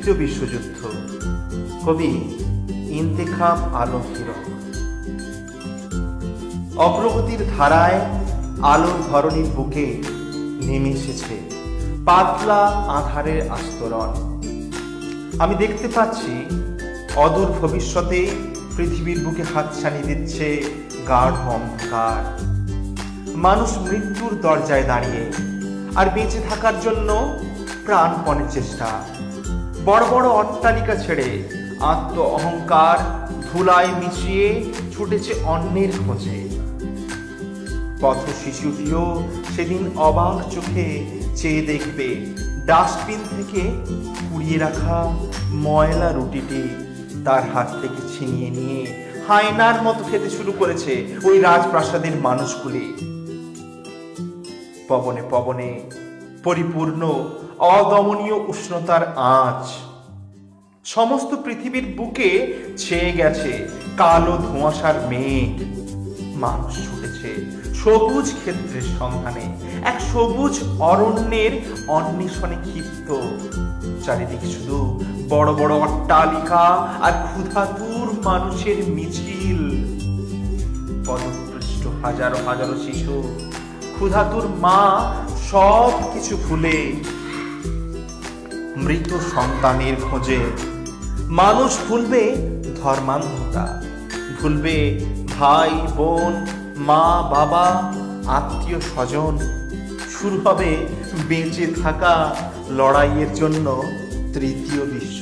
তৃতীয় বিশ্বযুদ্ধ। কবি ইন্তেখাব আলম হিরক অগ্রগতির ধারায় আলোর ধরনীর বুকে নেমে এসেছে পাতলা আধারের আস্তরণ। আমি দেখতে পাচ্ছি অদূর ভবিষ্যতে পৃথিবীর বুকে হাতছানি দিচ্ছে গাঢ় অন্ধকার। মানুষ মৃত্যুর দরজায় দাঁড়িয়ে আর বেঁচে থাকার জন্য প্রাণপণের চেষ্টা। বড় বড় অট্টালিকা ছেড়ে আত্ম অহংকার ধুলায় মিশিয়ে ছুটেছে অন্যের খোঁজে। পথ শিশুটিও সেদিন অবাক চোখে চেয়ে দেখবে ডাস্টবিন থেকে কুড়িয়ে রাখা ময়লা রুটিটি তার হাত থেকে ছিনিয়ে নিয়ে হায়নার মতো খেতে শুরু করেছে ওই রাজপ্রাসাদের মানুষগুলি। পবনে পবনে পরিপূর্ণ, অদমনীয় উষ্ণতার আঁচ। সমস্ত পৃথিবীর বুকে ছেয়ে গেছে কালো ধোঁয়াশার মেঘ। মানুষ ছুটেছে সবুজ ক্ষেত্রের সন্ধানে, এক সবুজ অরণ্যের অন্বেষণে ক্ষিপ্ত। চারিদিকে শুধু বড় বড় অট্টালিকা আর ক্ষুধাতুর মানুষের মিছিল। পদপৃষ্ট হাজারো হাজারো শিশু ক্ষুধাতুর মা সব কিছু ভুলে মৃত সন্তানের খোঁজে মানুষ ভুলবে ধর্মান্ধতা, ভুলবে ভাই, বোন, মা, বাবা, আত্মীয় স্বজন। শুরু হবে বেঁচে থাকা লড়াইয়ের জন্য তৃতীয় বিশ্ব